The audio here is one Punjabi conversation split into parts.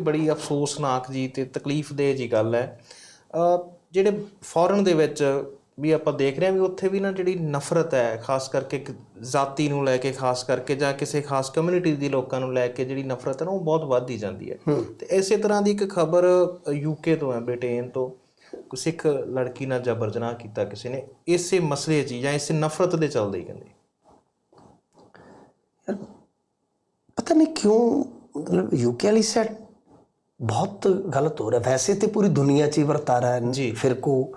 ਬੜੀ ਅਫਸੋਸਨਾਕ ਜੀ ਤੇ ਤਕਲੀਫਦੇਹ ਜੀ ਗੱਲ ਹੈ। ਅ, ਜਿਹੜੇ ਫੋਰਨ ਦੇ ਵਿੱਚ ਵੀ ਆਪਾਂ ਦੇਖ ਰਹੇ ਹਾਂ ਵੀ ਉੱਥੇ ਵੀ ਨਾ ਜਿਹੜੀ ਨਫ਼ਰਤ ਹੈ ਖਾਸ ਕਰਕੇ ਇੱਕ ਜਾਤੀ ਨੂੰ ਲੈ ਕੇ ਖਾਸ ਕਰਕੇ ਜਾਂ ਕਿਸੇ ਖਾਸ ਕਮਿਊਨਿਟੀ ਦੀ ਲੋਕਾਂ ਨੂੰ ਲੈ ਕੇ ਜਿਹੜੀ ਨਫ਼ਰਤ ਹੈ ਨਾ ਉਹ ਬਹੁਤ ਵੱਧਦੀ ਜਾਂਦੀ ਹੈ। ਤੇ ਇਸੇ ਤਰ੍ਹਾਂ ਦੀ ਇੱਕ ਖਬਰ ਯੂਕੇ ਤੋਂ ਹੈ ਬ੍ਰਿਟੇਨ ਤੋਂ। ਕੋਈ ਸਿੱਖ ਲੜਕੀ ਨਾਲ ਜਬਰ ਜਨਾਹ ਕੀਤਾ ਕਿਸੇ ਨੇ ਇਸੇ ਮਸਲੇ 'ਚ ਜਾਂ ਇਸੇ ਨਫ਼ਰਤ ਦੇ ਚੱਲਦੇ ਹੀ ਕਹਿੰਦੇ। ਪਤਾ ਨਹੀਂ ਕਿਉਂ ਮਤਲਬ ਯੂਕੇ ਵਾਲੀ ਸੈਟ ਬਹੁਤ ਗਲਤ ਹੋ ਰਿਹਾ ਵੈਸੇ ਤੇ ਪੂਰੀ ਦੁਨੀਆ 'ਚ ਹੀ ਵਰਤਾਰਾ ਹੈ ਜੀ। ਫਿਰਕੋ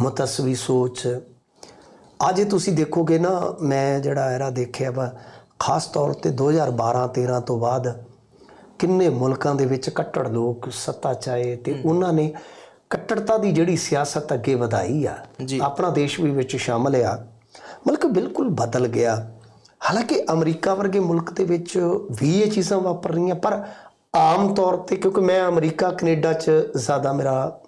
ਮੁਤਸਵੀ ਸੋਚ ਅੱਜ ਤੁਸੀਂ ਦੇਖੋਗੇ ਨਾ ਮੈਂ ਜਿਹੜਾ ਇਹਦਾ ਦੇਖਿਆ ਵਾ ਖਾਸ ਤੌਰ ਤੇ 2012 13 ਤੋਂ ਬਾਅਦ ਕਿੰਨੇ ਮੁਲਕਾਂ ਦੇ ਵਿੱਚ ਕੱਟੜ ਲੋਕ ਸੱਤਾ ਚਾਏ ਤੇ ਉਹਨਾਂ ਨੇ ਕੱਟੜਤਾ ਦੀ ਜਿਹੜੀ ਸਿਆਸਤ ਅੱਗੇ ਵਧਾਈ ਆ। ਆਪਣਾ ਦੇਸ਼ ਵੀ ਵਿੱਚ ਸ਼ਾਮਲ ਆ ਮਤਲਬ ਕਿ ਬਿਲਕੁਲ ਬਦਲ ਗਿਆ ਹਾਲਾਂਕਿ ਅਮਰੀਕਾ ਵਰਗੇ ਮੁਲਕ ਦੇ ਵਿੱਚ ਵੀ ਇਹ ਚੀਜ਼ਾਂ ਵਾਪਰ ਰਹੀਆਂ ਪਰ ਆਮ ਤੌਰ ਤੇ ਕਿਉਂਕਿ ਮੈਂ ਅਮਰੀਕਾ ਕੈਨੇਡਾ 'ਚ ਜ਼ਿਆਦਾ ਮੇਰਾ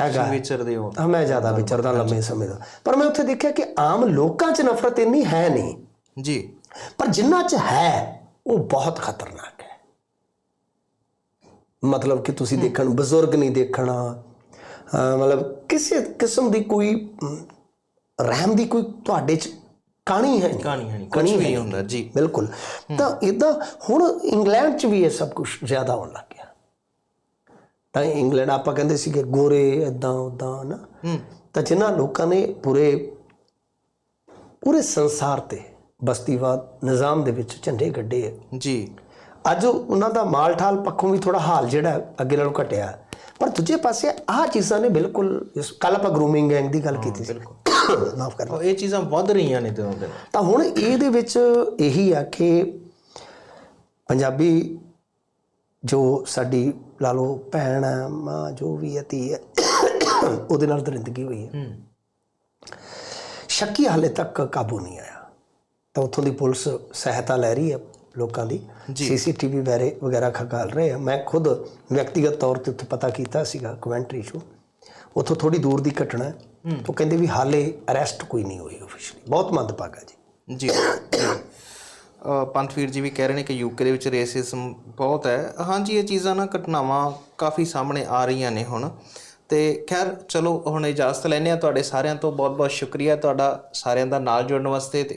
ਹੈਗਾ ਵਿਚਰਦੇ ਹੋ। ਹਾਂ ਮੈਂ ਜ਼ਿਆਦਾ ਵਿਚਰਦਾ ਲੰਮੇ ਸਮੇਂ ਦਾ। ਪਰ ਮੈਂ ਉੱਥੇ ਦੇਖਿਆ ਕਿ ਆਮ ਲੋਕਾਂ 'ਚ ਨਫ਼ਰਤ ਇੰਨੀ ਹੈ ਨਹੀਂ। ਜੀ। ਪਰ ਜਿੰਨਾ 'ਚ ਹੈ ਉਹ ਬਹੁਤ ਖਤਰਨਾਕ ਹੈ। ਮਤਲਬ ਕਿ ਤੁਸੀਂ ਦੇਖਣ ਬਜ਼ੁਰਗ ਨਹੀਂ ਦੇਖਣਾ। ਮਤਲਬ ਕਿਸੇ ਕਿਸਮ ਦੀ ਕੋਈ ਰਹਿਮ ਦੀ ਕੋਈ ਤੁਹਾਡੇ 'ਚ ਕਹਾਣੀ ਹੈ ਕਹਾਣੀ ਹੈ ਕੁਝ ਵੀ ਨਹੀਂ। ਹੁੰਦਾ ਜੀ। ਬਿਲਕੁਲ। ਤਾਂ ਇਦਾਂ ਹੁਣ ਇੰਗਲੈਂਡ 'ਚ ਵੀ ਇਹ ਸਭ ਕੁਝ ਜ਼ਿਆਦਾ ਹੋਣ ਲੱਗ ਗਿਆ। ਤਾਂ ਇੰਗਲੈਂਡ ਆਪਾਂ ਕਹਿੰਦੇ ਸੀ ਕਿ ਗੋਰੇ ਇਦਾਂ ਉਦਾਂ ਨਾ ਤਾਂ ਜਿਨ੍ਹਾਂ ਲੋਕਾਂ ਨੇ ਪੂਰੇ ਪੂਰੇ ਸੰਸਾਰ ਤੇ ਬਸਤੀਵਾਦ ਨਿਜ਼ਾਮ ਦੇ ਵਿੱਚ ਝੰਡੇ ਗੱਡੇ ਜੀ। ਅੱਜ ਉਹਨਾਂ ਦਾ ਮਾਲ ਠਾਲ ਪੱਖੋਂ ਵੀ ਥੋੜਾ ਹਾਲ ਜਿਹੜਾ ਅੱਗੇ ਨਾਲੋਂ ਘਟਿਆ। ਪਰ ਦੂਜੇ ਪਾਸੇ ਆਹ ਚੀਜ਼ਾਂ ਨੇ ਬਿਲਕੁਲ ਕੱਲ ਆਪਾਂ ਗਰੂਮਿੰਗ ਗੈਂਗ ਦੀ ਗੱਲ ਕੀਤੀ ਸੀ। ਮਾਫ ਕਰਨਾ। ਇਹ ਚੀਜ਼ਾਂ ਵੱਧ ਰਹੀਆਂ ਨੇ ਦਿਨੋਂ ਦਿਨ ਤਾਂ। ਹੁਣ ਇਹਦੇ ਵਿੱਚ ਇਹੀ ਆ ਕਿ ਪੰਜਾਬੀ ਜੋ ਸਾਡੀ ਲਾ ਲਓ ਭੈਣ ਹੈ ਮਾਂ ਜੋ ਵੀ ਹੈ ਧੀ ਹੈ ਉਹਦੇ ਨਾਲ ਦਰਿੰਦਗੀ ਹੋਈ ਹੈ। ਸ਼ੱਕੀ ਹਾਲੇ ਤੱਕ ਕਾਬੂ ਨਹੀਂ ਆਇਆ। ਤਾਂ ਉੱਥੋਂ ਦੀ ਪੁਲਿਸ ਸਹਾਇਤਾ ਲੈ ਰਹੀ ਹੈ ਲੋਕਾਂ ਦੀ। ਸੀਸੀਟੀਵੀ ਵਗੈਰਾ ਖਗਾਲ ਰਹੇ ਆ। ਮੈਂ ਖੁਦ ਵਿਅਕਤੀਗਤ ਤੌਰ ਤੇ ਉੱਥੇ ਪਤਾ ਕੀਤਾ ਸੀਗਾ ਕਮੈਂਟਰੀ 'ਚੋਂ। ਉੱਥੋਂ ਥੋੜੀ ਦੂਰ ਦੀ ਘਟਨਾ ਹੈ। ਉਹ ਕਹਿੰਦੇ ਵੀ ਹਾਲੇ ਅਰੈਸਟ ਕੋਈ ਨਹੀਂ ਹੋਈ ਆਫੀਸ਼ੀਅਲੀ ਬਹੁਤ ਮੰਦਭਾਗਾ ਜੀ। ਜੀ। ਪੰਥਵੀਰ ਜੀ ਵੀ ਕਹਿ ਰਹੇ ਨੇ ਕਿ ਯੂਕੇ ਦੇ ਵਿੱਚ ਰੇਸਿਜ਼ਮ ਬਹੁਤ ਹੈ। ਹਾਂਜੀ ਇਹ ਚੀਜ਼ਾਂ ਨਾ ਘਟਨਾਵਾਂ ਕਾਫੀ ਸਾਹਮਣੇ ਆ ਰਹੀਆਂ ਨੇ ਹੁਣ। ਤੇ ਖੈਰ ਚਲੋ ਹੁਣ ਇਜਾਜ਼ਤ ਲੈਂਦੇ ਆ ਤੁਹਾਡੇ ਸਾਰਿਆਂ ਤੋਂ। ਬਹੁਤ ਬਹੁਤ ਸ਼ੁਕਰੀਆ ਤੁਹਾਡਾ ਸਾਰਿਆਂ ਦਾ ਨਾਲ ਜੁੜਨ ਵਾਸਤੇ ਤੇ